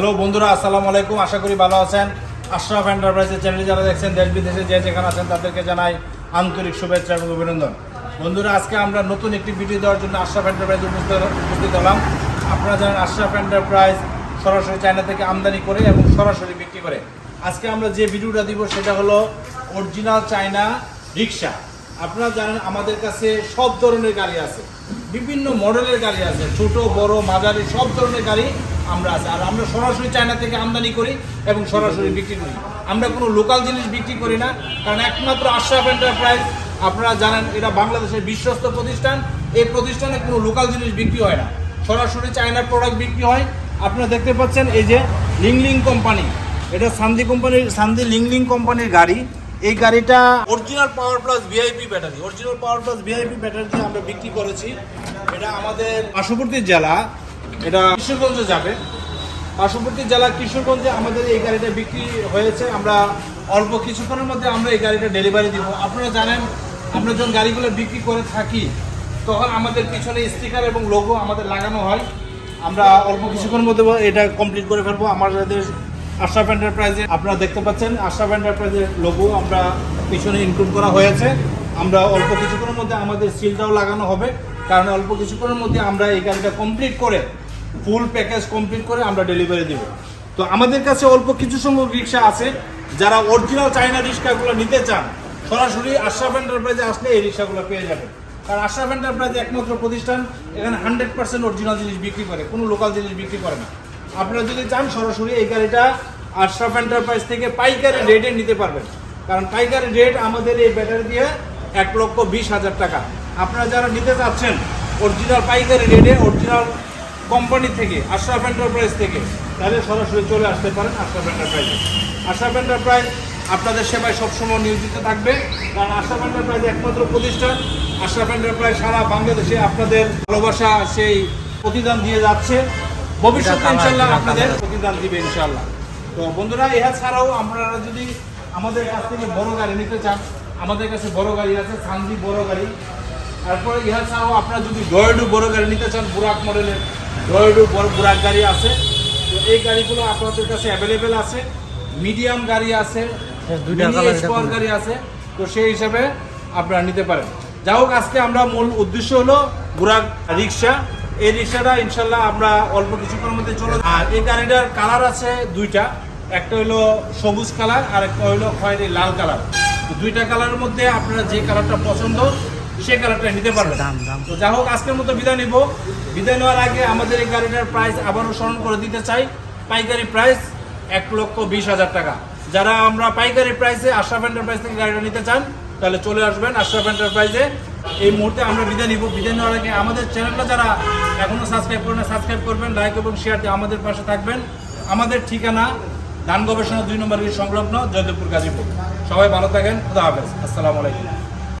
Hello বন্ধুরা, আসসালামু আলাইকুম। আশা করি ভালো আছেন। আশরাফ এন্টারপ্রাইজের চ্যানেল যারা দেখছেন, দেশ বিদেশে যে যেখানে আছেন, তাদেরকে জানাই আন্তরিক শুভেচ্ছা এবং অভিনন্দন। বন্ধুরা, আজকে আমরা নতুন একটি ভিডিও দেওয়ার জন্য আশরাফ এন্টারপ্রাইজ উপস্থিত হলাম আপনারা জানেন আশরাফ এন্টারপ্রাইজ সরাসরি চায়না থেকে আমদানি করে এবং সরাসরি বিক্রি করে। আজকে আমরা যে ভিডিওটা দিব, সেটা হলো অরিজিনাল চায়না রিক্সা আপনারা জানেন, আমাদের কাছে সব ধরনের গাড়ি আছে। বিভিন্ন মডেলের গাড়ি আছে, ছোট, বড়, মাঝারি, সব ধরনের গাড়ি আমরা আছে। আর আমরা সরাসরি চায়না থেকে আমদানি করি এবং সরাসরি বিক্রি করি। আমরা কোনো লোকাল জিনিস বিক্রি করি না, কারণ একমাত্র আশরাফ এন্টারপ্রাইজ, আপনারা জানেন এটা বাংলাদেশের বিশ্বস্ত প্রতিষ্ঠান। এই প্রতিষ্ঠানে কোনো লোকাল জিনিস বিক্রি হয় না। সরাসরি চায়নার প্রোডাক্ট বিক্রি হয়। আপনারা দেখতে পাচ্ছেন, এই যে লিংলিং কোম্পানি, এটা সান্দি কোম্পানির, সান্দি লিংলিং কোম্পানির গাড়ি। এই গাড়িটা original power plus VIP battery original power plus VIP battery আমরা বিক্রি করেছি। এটা আমাদের পার্শ্ববর্তী জেলা, এটা কিশোরগঞ্জে যাবে। পার্শ্ববর্তী জেলা কিশোরগঞ্জে আমাদের এই গাড়িটা বিক্রি হয়েছে। আমরা অল্প কিছুক্ষণের মধ্যে আমরা এই গাড়িটা ডেলিভারি দিব। আপনারা জানেন, আমরা যখন গাড়িগুলো বিক্রি করে থাকি, তখন আমাদের পিছনে স্টিকার এবং লোগো আমাদের লাগানো হয়। আমরা অল্প কিছুক্ষণের মধ্যে এটা কমপ্লিট করে ফেলব। আমাদের আশরাফ এন্টারপ্রাইজে আপনারা দেখতে পাচ্ছেন আশরাফ এন্টারপ্রাইজের লোগো আমরা পিছনে ইনক্লুড করা হয়েছে। আমরা অল্প কিছুক্ষণের মধ্যে আমাদের সিলটাও লাগানো হবে। কারণ অল্প কিছুক্ষণের মধ্যে আমরা এই গাড়িটা কমপ্লিট করে ফুল প্যাকেজ কমপ্লিট করে আমরা ডেলিভারি দেব। তো আমাদের কাছে অল্প কিছু সংখ্যক রিক্সা আছে। যারা অরিজিনাল চাইনা রিক্সাগুলো নিতে চান, সরাসরি আশরাফ এন্টারপ্রাইজে আসলে এই রিক্সাগুলো পেয়ে যাবেন। কারণ আশরাফ এন্টারপ্রাইজ একমাত্র প্রতিষ্ঠান, এখানে হান্ড্রেড পার্সেন্ট অরিজিনাল জিনিস বিক্রি করে, কোনো লোকাল জিনিস বিক্রি করে না। আপনারা যদি চান, সরাসরি এই গাড়িটা আশরাফ এন্টারপ্রাইজ থেকে পাইকারি রেটে নিতে পারবেন। কারণ পাইকারি রেট আমাদের এই ব্যাটারি দিয়ে এক লক্ষ বিশ হাজার টাকা। আপনারা যারা নিতে চাচ্ছেন অরিজিনাল পাইকারি রেটে অরিজিনাল কোম্পানি থেকে আশরাফ এন্টারপ্রাইজ থেকে, তাহলে সরাসরি চলে আসতে পারেন আশরাফ এন্টারপ্রাইজে আশরাফ এন্টারপ্রাইজ আপনাদের সেবায় সবসময় নিয়োজিত থাকবে। কারণ আশরাফ এন্টারপ্রাইজ একমাত্র প্রতিষ্ঠান। আশরাফ এন্টারপ্রাইজ সারা বাংলাদেশে আপনাদের ভালোবাসা, সেই প্রতিদান দিয়ে যাচ্ছে। ভবিষ্যতে ইনশাল্লাহ আপনাদের প্রতিদান দিবে ইনশাল্লাহ। তো বন্ধুরা এহা ছাড়াও আপনারা যদি আমাদের কাছ থেকে বড় গাড়ি নিতে চান আমাদের কাছে বড় গাড়ি আছে সানজি বড় গাড়ি। তারপরে ইহা ছাড়াও আপনারা যদি ডয়েডু বড় গাড়ি নিতে চান বুরাক মডেলের ডয়েডু বড় বুরাক গাড়ি আছে। তো এই গাড়িগুলো আপনাদের কাছে অ্যাভেলেবেল আছে। মিডিয়াম গাড়ি আছে এটা গাড়ি আছে। তো সেই হিসাবে আপনারা নিতে পারেন। যাই হোক আজকে আমরা মূল উদ্দেশ্য হলো বুরাক রিক্সা। এই রিক্সাটা ইনশাল্লাহ আমরা অল্প কিছুক্ষণের মধ্যে চলে আর এই গাড়িটার কালার আছে দুইটা। একটা হলো সবুজ কালার আর একটা হলো খয়েরি লাল কালার। তো দুইটা কালারের মধ্যে আপনারা যে কালারটা পছন্দ সেই কালারটা নিতে পারবেন। দাম, দাম। তো যাই হোক আজকের মতো বিদায় নিব। বিদায় নেওয়ার আগে আমাদের এই গাড়িটার প্রাইস আবারও স্মরণ করে দিতে চাই। পাইকারি প্রাইস এক লক্ষ বিশ হাজার টাকা। যারা আমরা পাইকারি প্রাইসে আশরাফ এন্টারপ্রাইজ থেকে গাড়িটা নিতে চান তাহলে চলে আসবেন আশরাফ এন্টারপ্রাইজে এই মুহূর্তে আমরা বিদায় নিব। বিদায় নেওয়ার আগে আমাদের চ্যানেলটা যারা এখনও সাবস্ক্রাইব করবেন সাবস্ক্রাইব করবেন লাইক এবং শেয়ার দিয়ে আমাদের পাশে থাকবেন। আমাদের ঠিকানা ধান গবেষণা দুই নম্বর সংলগ্ন জয়দেবপুর গাজীপুর। সবাই ভালো থাকেন। খুদা হাফেজ। আসসালামু আলাইকুম।